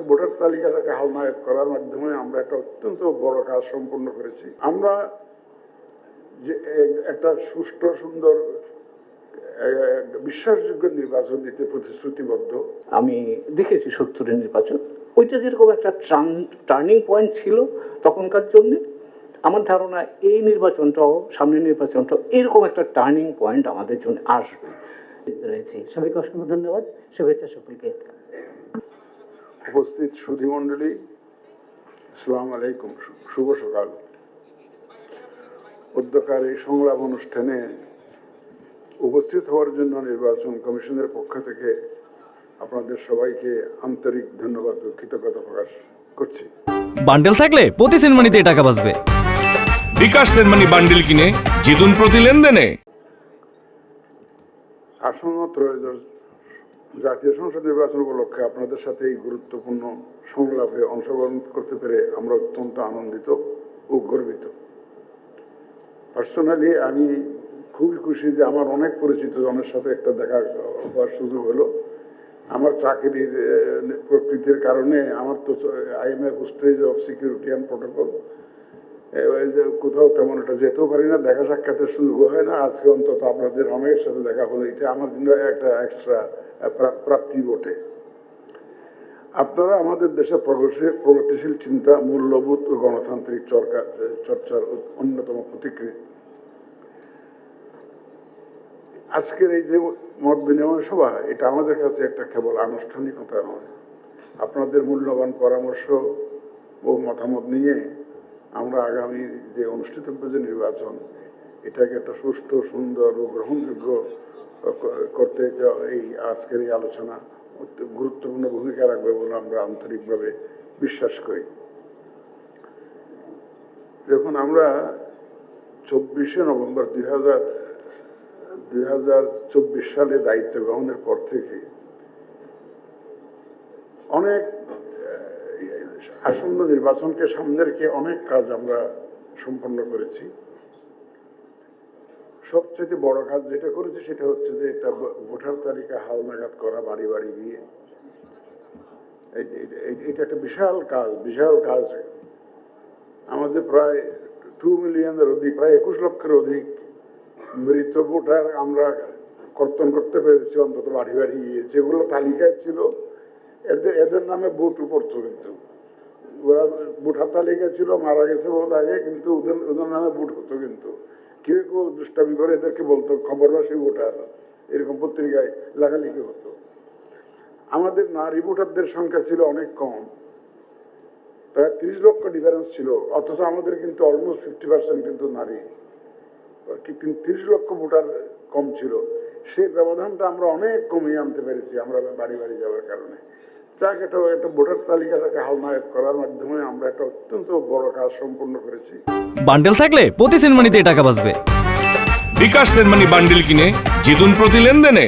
Voter তালিকাটাকে হালনায়ক করার মাধ্যমে আমরা একটা অত্যন্ত বড় কাজ সম্পন্ন করেছি। আমরা যে একটা সুষ্ঠু সুন্দর বিশ্বাসযোগ্য নির্বাচন দিতে প্রতিশ্রুতিবদ্ধ। আমি দেখেছি সত্তরের নির্বাচন। ওইটা যেরকম একটা টার্নিং পয়েন্ট ছিল তখনকার জন্য আমার ধারণা এই নির্বাচনটাও সামনের নির্বাচনটাও এরকম একটা টার্নিং পয়েন্ট আমাদের জন্য আসবে। রয়েছি। সবাইকে অসংখ্য ধন্যবাদ। শুভেচ্ছা সকলকে। উপস্থিত সুধীমণ্ডলী আসসালামু আলাইকুম শুভ সকাল। উদ্যোকার এই সংলাপ অনুষ্ঠানে উপস্থিত হওয়ার জন্য নির্বাচন কমিশনের পক্ষ থেকে আপনাদের সবাইকে আন্তরিক ধন্যবাদ ও কৃতজ্ঞতা প্রকাশ করছি। বান্ডেল থাকলে প্রতি সেনমানিতে টাকা বাঁচবে। বিকাশ সেনমানি বান্ডিল কিনে জিতুন প্রতি লেনদেনে। আসন্ন ত্রয়োদশ জাতীয় সংসদ নির্বাচন উপলক্ষে আপনাদের সাথে এই গুরুত্বপূর্ণ সংলাপে অংশগ্রহণ করতে পেরে আমরা অত্যন্ত আনন্দিত ও গর্বিত। পার্সোনালি আমি খুবই খুশি যে আমার অনেক পরিচিত জনের সাথে একটা দেখা হওয়ার সুযোগ হলো। আমার চাকরির প্রকৃতির কারণে আমার তো I am a hostage of security and protocol. কোথাও তেমন একটা যেতেও পারি না, দেখা সাক্ষাতের সুযোগ হয় না। আজকে অন্তত আপনাদের অনেকের সাথে দেখা হলো, এটা আমার জন্য একটা এক্সট্রা প্রাপ্তি বটে। আপনারা আমাদের দেশের প্রগতিশীল প্রগতিশীল চিন্তা, মূল্যবোধ ও গণতান্ত্রিক চরকা, চর্চার অন্যতম প্রতিক্রিয়া। আজকের এই যে মত বিনিময় সভা, এটা আমাদের কাছে একটা কেবল আনুষ্ঠানিকতা নয়। আপনাদের মূল্যবান পরামর্শ ও মতামত নিয়ে আমরা আগামী যে অনুষ্ঠিতব্য যে নির্বাচন, এটাকে একটা সুষ্ঠু, সুন্দর ও গ্রহণযোগ্য করতে এই আজকের এই আলোচনা গুরুত্বপূর্ণ ভূমিকা রাখবে বলে আমরা আন্তরিকভাবে বিশ্বাস করি। দেখুন, আমরা চব্বিশে নভেম্বর দুই হাজার দুই হাজার চব্বিশ সালে দায়িত্ব গ্রহণের পর থেকে অনেক আসন্ন নির্বাচনকে সামনে রেখে অনেক কাজ আমরা সম্পন্ন করেছি। সবচেয়ে বড় কাজ যেটা করেছি সেটা হচ্ছে যে এটা ভোটার তালিকা হালনাগাদ করা বাড়ি বাড়ি গিয়ে। এটা একটা বিশাল কাজ বিশাল কাজ। আমাদের প্রায় টু মিলিয়নের অধিক, প্রায় একুশ লক্ষের অধিক মৃত ভোটার আমরা কর্তন করতে পেরেছি, অন্তত বাড়ি বাড়ি গিয়ে। যেগুলো তালিকায় ছিল, এদের এদের নামে ভোট পড়তো কিন্তু ওরা ভোটার তালিকা ছিল, মারা গেছে বহুত আগে, কিন্তু ওদের ওদের নামে ভোট হতো কিন্তু। কেউ কেউ দুষ্টামি করে এদেরকে বলতো, খবর খবরবাসী ভোটার। এরকম পত্রিকায় লেখালেখি হতো। আমাদের নারী ভোটারদের সংখ্যা ছিল অনেক কম। প্রায় তিরিশ লক্ষ ডিফারেন্স ছিল, অথচ আমাদের কিন্তু অলমোস্ট ফিফটি পার্সেন্ট কিন্তু নারী। কিন্তু তিরিশ লক্ষ ভোটার কম ছিল। সেই ব্যবধানটা আমরা অনেক কমিয়ে আনতে পেরেছি, আমরা বাড়ি বাড়ি যাওয়ার কারণে। যাক একটা একটা ভোটার তালিকাটাকে হালনায়ক করার মাধ্যমে আমরা একটা অত্যন্ত বড় কাজ সম্পন্ন করেছি। বান্ডেল থাকলে প্রতি সেনমানিতে টাকা বাঁচবে। বিকাশ সেনমানি বান্ডেল কিনে জিতুন প্রতি লেনদেনে।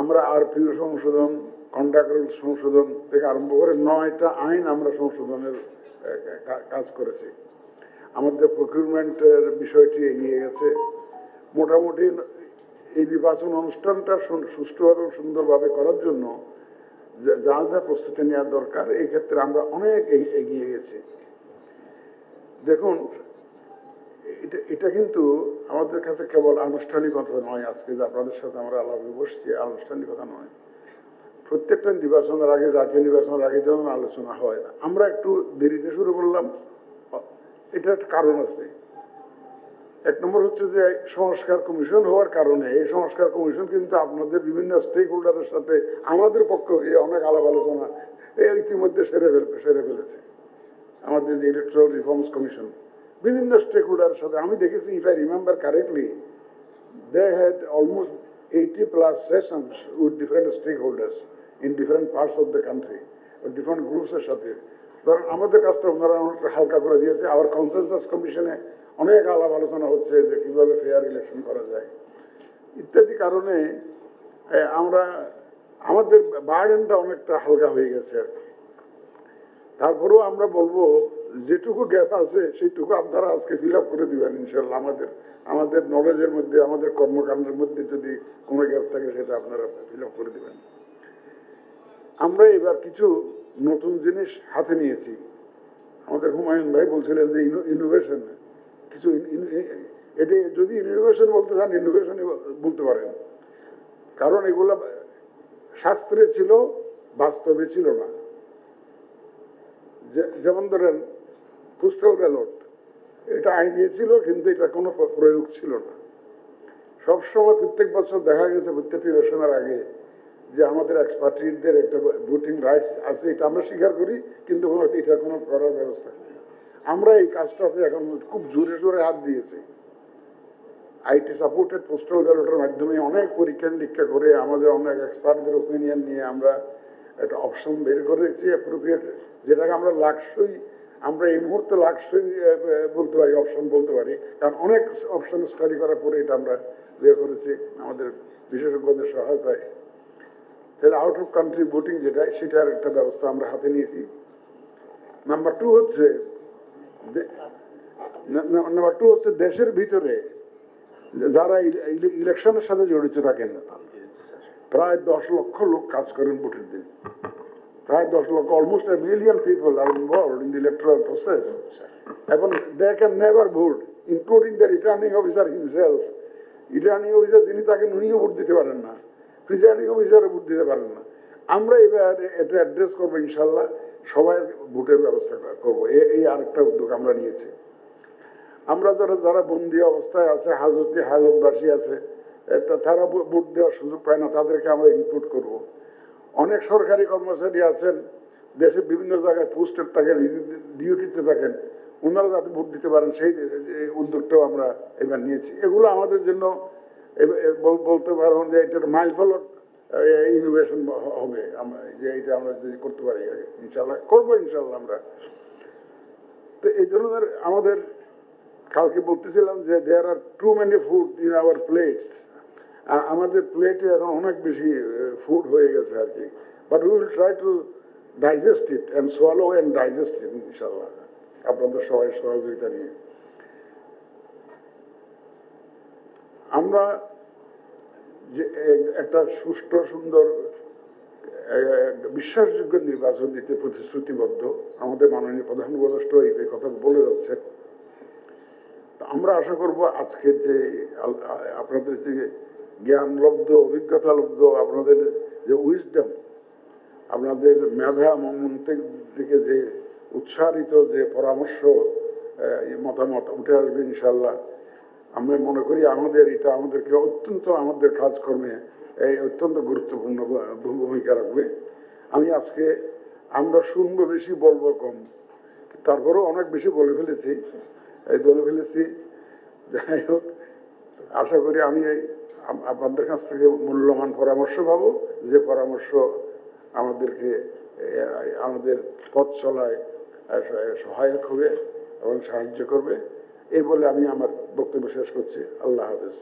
আমরা আর আরপিও সংশোধন কন্ডাক্ট রুল সংশোধন থেকে আরম্ভ করে নয়টা আইন আমরা সংশোধনের কাজ করেছি। আমাদের প্রকিউরমেন্টের বিষয়টি এগিয়ে গেছে। মোটামুটি এই নির্বাচন অনুষ্ঠানটা সুষ্ঠুভাবে সুন্দরভাবে করার জন্য যা- যা প্রস্তুতি নেওয়া দরকার, এই ক্ষেত্রে আমরা অনেক এগি- এগিয়ে গেছি। দেখুন, এটা এটা কিন্তু আমাদের কাছে কেবল আনুষ্ঠানিকতা নয় আজকে, যে আপনাদের সাথে আমরা আলাপে বসছি, আনুষ্ঠানিকতা নয়। প্রত্যেকটা নির্বাচনের আগে, জাতীয় নির্বাচনের আগে যেমন আলোচনা হয়। আমরা একটু দেরিতে শুরু করলাম এটা একটা কারণ আছে। এক নম্বর হচ্ছে যে সংস্কার কমিশন হওয়ার কারণে এই সংস্কার কমিশন কিন্তু আপনাদের বিভিন্ন স্টেক হোল্ডারের সাথে আমাদের পক্ষ হয়ে অনেক আলাপ আলোচনা ইতিমধ্যে সেরে ফেল, সেরে ফেলেছে। আমাদের যে ইলেকট্রাল রিফর্মস কমিশন বিভিন্ন স্টেক হোল্ডারের সাথে আমি দেখেছি if I remember correctly they had almost 80 plus sessions with different stakeholders in in different parts of the country different গ্রুপসের সাথে। ধরেন আমাদের কাজটা ওনারা হালকা করে দিয়েছে আবার কনসেনসাস কমিশনে অনেক আলাপ আলোচনা হচ্ছে যে কীভাবে ফেয়ার ইলেকশন করা যায়। ইত্যাদি কারণে আমরা, আমাদের বার্ডেনটা অনেকটা হালকা হয়ে গেছে আর কি। তারপরেও আমরা বলব, যেটুকু গ্যাপ আছে, সেইটুকু আপনারা আজকে ফিল আপ করে দিবেন ইনশাল্লাহ আমাদের আমাদের নলেজের মধ্যে, আমাদের কর্মকাণ্ডের মধ্যে যদি কোনো গ্যাপ থাকে, সেটা আপনারা ফিল আপ করে দিবেন। আমরা এবার কিছু নতুন জিনিস হাতে নিয়েছি। আমাদের হুমায়ুন ভাই বলছিলেন যে ইনোভেশন কিছু এটি যদি ইনোভেশন বলতে চান ইনোভেশনই বলতে পারেন। কারণ এগুলো শাস্ত্রে ছিল, বাস্তবে ছিল না। যেমন ধরেন পোস্টাল ব্যালট, এটা আইনে ছিল, কিন্তু এটা কোনো প্রয়োগ ছিল না। সবসময় প্রত্যেক বছর দেখা গেছে, প্রত্যেকটি ইলেকশনের আগে, যে আমাদের এক্সপার্টিদের একটা ভোটিং রাইটস আছে, এটা আমরা স্বীকার করি, কিন্তু কোনো, এটা কোনো করার ব্যবস্থা নেই। আমরা এই কাজটাতে এখন খুব জোরে জোরে হাত দিয়েছি। আইটি সাপোর্টেড পোস্টাল ব্যালটের মাধ্যমে অনেক পরীক্ষা নিরীক্ষা করে আমাদের অনেক এক্সপার্টদের ওপিনিয়ন নিয়ে আমরা একটা অপশন বের করেছি অ্যাপ্রোপ্রিয়েট যেটাকে আমরা লাক্সই, আমরা এই মুহূর্তে লাক্সই বলতে পারি অপশন বলতে পারি। কারণ অনেক অপশন স্টাডি করার পরে এটা আমরা বের করেছি আমাদের বিশেষজ্ঞদের সহায়তায়। তাহলে আউট অফ কান্ট্রি ভোটিং যেটা, সেটার একটা ব্যবস্থা আমরা হাতে নিয়েছি। নাম্বার টু হচ্ছে নাম্বার টু হচ্ছে দেশের ভিতরে যারা ইলেকশনের সাথে জড়িত থাকেন, প্রায় দশ লক্ষ লোক কাজ করেন ভোটের দিন। প্রায় দশ লক্ষ almost million people are involve in the electoral process এবং they can never vote including the returning officer himself returning officer যিনি তাকে উনিও ভোট দিতে পারেন না। প্রিজাইডিং অফিসারও ভোট দিতে পারেন না। আমরা এবার এটা অ্যাড্রেস করব ইনশাল্লাহ। সবাই ভোটের ব্যবস্থা করব। এই আরেকটা উদ্যোগ আমরা নিয়েছি। আমরা যারা যারা বন্দি অবস্থায় আছে, হাজতে হাজতবাসী আছে তারা ভোট দেওয়ার সুযোগ পায় না, তাদেরকে আমরা ইনক্লুড করব। অনেক সরকারি কর্মচারী আছেন দেশের বিভিন্ন জায়গায় পোস্টেড থাকেন ডিউটিতে থাকেন, ওনারা যাতে ভোট দিতে পারেন, সেই উদ্যোগটাও আমরা এবার নিয়েছি। এগুলো আমাদের জন্য বলতে পারবেন যে এটার মাইল ফলক ইনোভেশন হবে। যে এটা আমরা যদি করতে পারি ইনশাল্লাহ করব ইনশাল্লাহ আমরা। তো এই ধরনের আমাদের কালকে বলতেছিলাম যে there are too many food in our plates আমাদের প্লেটে এখন অনেক বেশি ফুড হয়ে গেছে আর কি। But we will try to digest it and swallow and digest it ইনশাল্লাহ আপনাদের সবাই সহযোগিতা নিয়ে। আমরা যে এক- একটা সুষ্ঠু, সুন্দর বিশ্বাসযোগ্য নির্বাচন দিতে প্রতিশ্রুতিবদ্ধ আমাদের মাননীয় প্রধান উপদেষ্টা এই কথা বলে যাচ্ছে। আমরা আশা করব আজকের যে আপনাদের যে জ্ঞান লব্ধ অভিজ্ঞতা লব্ধ আপনাদের যে উইজডম আপনাদের মেধা মন থেকে যে উৎসাহিত যে পরামর্শ মতামত উঠে আসবে ইনশাল্লাহ আমরা মনে করি আমাদের এটা আমাদেরকে অত্যন্ত আমাদের কাজকর্মে এই অত্যন্ত গুরুত্বপূর্ণ ভূমিকা রাখবে। আমি আজকে আমরা শুনব বেশি, বলব কম। তারপরেও অনেক বেশি বলে ফেলেছি। এই বলে ফেলেছি, যাই হোক, আশা করি আমি আপনাদের কাছ থেকে মূল্যবান পরামর্শ পাবো। যে পরামর্শ আমাদেরকে আমাদের পথ চলায় সহায়ক হবে এবং সাহায্য করবে। এই বলে আমি আমার বক্তব্য শেষ করছি। আল্লাহ হাফেজ।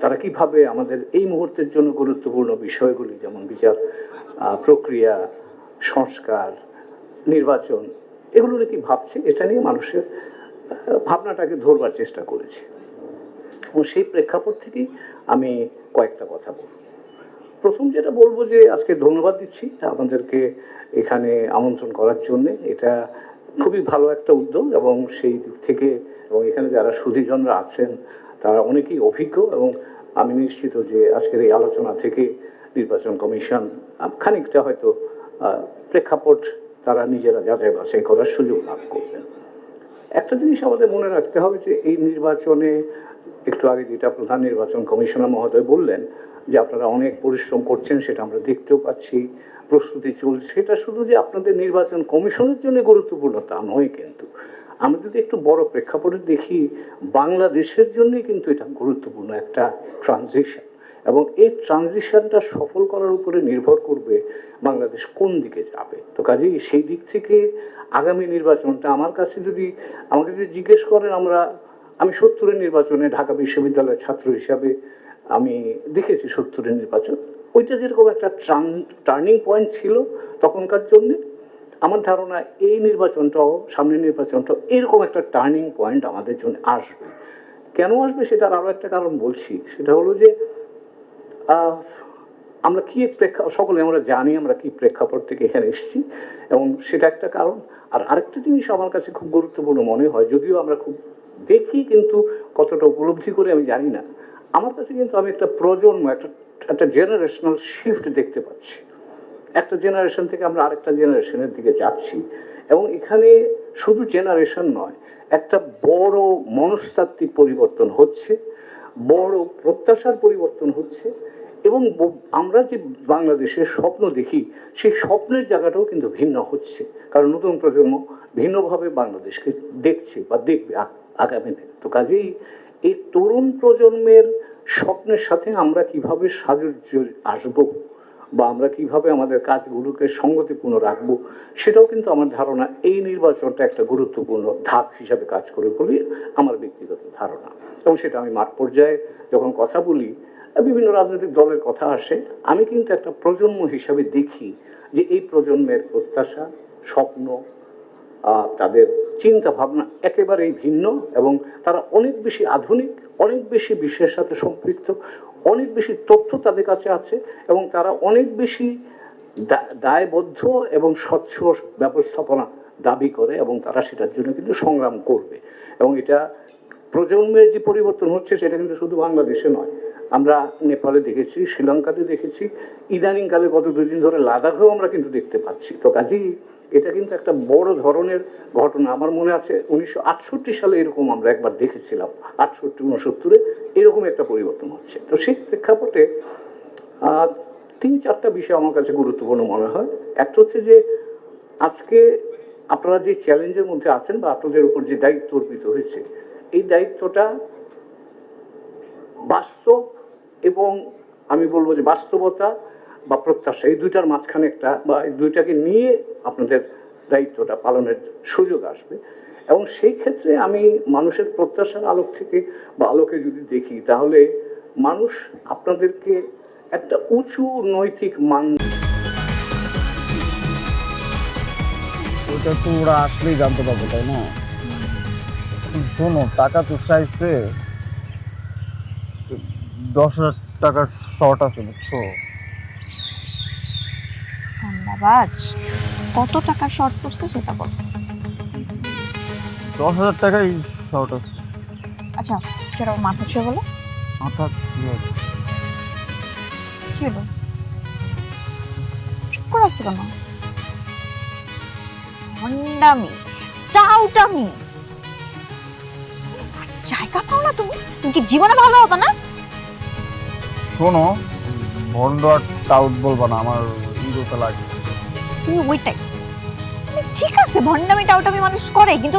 তারা কীভাবে আমাদের এই মুহূর্তের জন্য গুরুত্বপূর্ণ বিষয়গুলি, যেমন বিচার প্রক্রিয়া, সংস্কার, নির্বাচন এগুলো নিয়ে কি ভাবছে? এটা নিয়ে মানুষের ভাবনাটাকে ধরবার চেষ্টা করেছি। এবং সেই প্রেক্ষাপট থেকেই আমি কয়েকটা কথা বলব। প্রথম যেটা বলব যে, আজকে ধন্যবাদ দিচ্ছি আমাদেরকে এখানে আমন্ত্রণ করার জন্যে। এটা খুবই ভালো একটা উদ্যোগ এবং সেই দিক থেকে এবং এখানে যারা সুধীজনরা আছেন, তারা অনেকেই অভিজ্ঞ এবং আমি নিশ্চিত যে আজকের এই আলোচনা থেকে নির্বাচন কমিশন খানিকটা হয়তো প্রেক্ষাপট তারা নিজেরা যাচাই বাছাই করার সুযোগ লাভ করবেন। একটা জিনিস আমাদের মনে রাখতে হবে যে এই নির্বাচনে, একটু আগে যেটা প্রধান নির্বাচন কমিশনার মহোদয় বললেন, যে আপনারা অনেক পরিশ্রম করছেন, সেটা আমরা দেখতেও পাচ্ছি, প্রস্তুতি চলছে। সেটা শুধু যে আপনাদের নির্বাচন কমিশনের জন্য গুরুত্বপূর্ণ তা নয় কিন্তু। আমরা যদি একটু বড় প্রেক্ষাপটে দেখি, বাংলাদেশের জন্যই কিন্তু এটা গুরুত্বপূর্ণ একটা ট্রানজিশন এবং এই ট্রানজিশনটা সফল করার উপরে নির্ভর করবে বাংলাদেশ কোন দিকে যাবে। তো কাজেই সেই দিক থেকে আগামী নির্বাচনটা আমার কাছে যদি আমাকে যদি জিজ্ঞেস করেন, আমরা, আমি সত্তরের নির্বাচনে ঢাকা বিশ্ববিদ্যালয়ের ছাত্র হিসাবে আমি দেখেছি সত্তরের নির্বাচন। ওইটা যেরকম একটা টার্নিং পয়েন্ট ছিল তখনকার জন্যে আমার ধারণা এই নির্বাচনটাও, সামনের নির্বাচনটাও এরকম একটা টার্নিং পয়েন্ট আমাদের জন্য আসবে। কেন আসবে সেটার আরও একটা কারণ বলছি। সেটা হলো যে আমরা কী প্রেক্ষা, সকলে আমরা জানি আমরা কী প্রেক্ষাপট থেকে এখানে এসেছি এবং সেটা একটা কারণ। আর আরেকটা জিনিস আমার কাছে খুব গুরুত্বপূর্ণ মনে হয়, যদিও আমরা খুব দেখি কিন্তু কতটা উপলব্ধি করে আমি জানি না। আমার কাছে কিন্তু আমি একটা প্রজন্ম, একটা একটা জেনারেশনাল শিফট দেখতে পাচ্ছি। একটা জেনারেশন থেকে আমরা আরেকটা জেনারেশনের দিকে যাচ্ছি। এবং এখানে শুধু জেনারেশন নয়, একটা বড় মনস্তাত্ত্বিক পরিবর্তন হচ্ছে, বড় প্রত্যাশার পরিবর্তন হচ্ছে এবং আমরা যে বাংলাদেশের স্বপ্ন দেখি, সেই স্বপ্নের জায়গাটাও কিন্তু ভিন্ন হচ্ছে। কারণ নতুন প্রজন্ম ভিন্নভাবে বাংলাদেশকে দেখছে বা দেখবে আগামী দিনে তো কাজেই এই তরুণ প্রজন্মের স্বপ্নের সাথে আমরা কীভাবে সাজুর্য আসব বা আমরা কীভাবে আমাদের কাজগুলোকে সঙ্গতিপূর্ণ রাখব, সেটাও কিন্তু আমার ধারণা এই নির্বাচনটা একটা গুরুত্বপূর্ণ ধাপ হিসাবে কাজ করে বলে আমার ব্যক্তিগত ধারণা। এবং সেটা আমি মাঠ পর্যায়ে যখন কথা বলি, বিভিন্ন রাজনৈতিক দলের কথা আসে, আমি কিন্তু একটা প্রজন্ম হিসাবে দেখি যে এই প্রজন্মের প্রত্যাশা, স্বপ্ন তাদের চিন্তা ভাবনা একেবারেই ভিন্ন এবং তারা অনেক বেশি আধুনিক, অনেক বেশি বিশ্বের সাথে সম্পৃক্ত অনেক বেশি তথ্য তাদের কাছে আছে এবং তারা অনেক বেশি দায়বদ্ধ এবং স্বচ্ছ ব্যবস্থাপনা দাবি করে এবং তারা সেটার জন্য কিন্তু সংগ্রাম করবে। এবং এটা প্রজন্মের যে পরিবর্তন হচ্ছে সেটা কিন্তু শুধু বাংলাদেশে নয়। আমরা নেপালে দেখেছি, শ্রীলঙ্কাতে দেখেছি, ইদানিংকালে গত দুদিন ধরে লাদাখেও আমরা কিন্তু দেখতে পাচ্ছি। তো কাজেই এটা কিন্তু একটা বড় ধরনের ঘটনা। আমার মনে আছে উনিশশো আটষট্টি সালে এরকম আমরা একবার দেখেছিলাম। আটষট্টি, উনসত্তরে এরকম একটা পরিবর্তন হচ্ছে। তো সেই প্রেক্ষাপটে তিন চারটা বিষয় আমার কাছে গুরুত্বপূর্ণ মনে হয়। একটা হচ্ছে যে, আজকে আপনারা যে চ্যালেঞ্জের মধ্যে আছেন বা আপনাদের উপর যে দায়িত্ব অর্পিত হয়েছে, এই দায়িত্বটা বাস্তব এবং আমি বলব যে বাস্তবতা বা প্রত্যাশা, এই দুইটার মাঝখানে একটা বা এই দুইটাকে নিয়ে আপনাদের দায়িত্বটা পালনের সুযোগ আসবে। এবং সেই ক্ষেত্রে আমি মানুষের প্রত্যাশার আলোক থেকে বা আলোকে যদি দেখি তাহলে মানুষ আপনাদেরকে একটা উঁচু নৈতিক মান ওটা তো ওরা আসলেই জানতে পারবে তাই না? শোনো টাকা তো চাইছে। দশ হাজার টাকার শর্ট আছে বুঝছ? ধন্যবাদ। কত টাকা শর্ট পড়ছে সেটা বল। দশ হাজার টাকাই শর্ট আছে। আচ্ছা সেটা মাথা ছুঁয়ে বলো। মাথা কি কি হলো? চুপ করে আসছো কেন? হন্ডামি টাউটামি। জায়গা পাও না তুমি? তুমি কি জীবনে ভালো হবে না? শোনো ভন্ড আর টাউট বলব না আমার ইগোতে লাগে। তুমি ওইটাই। মানে ঠিক আছে ভন্ডামি টাউটামি মানুষ করে কিন্তু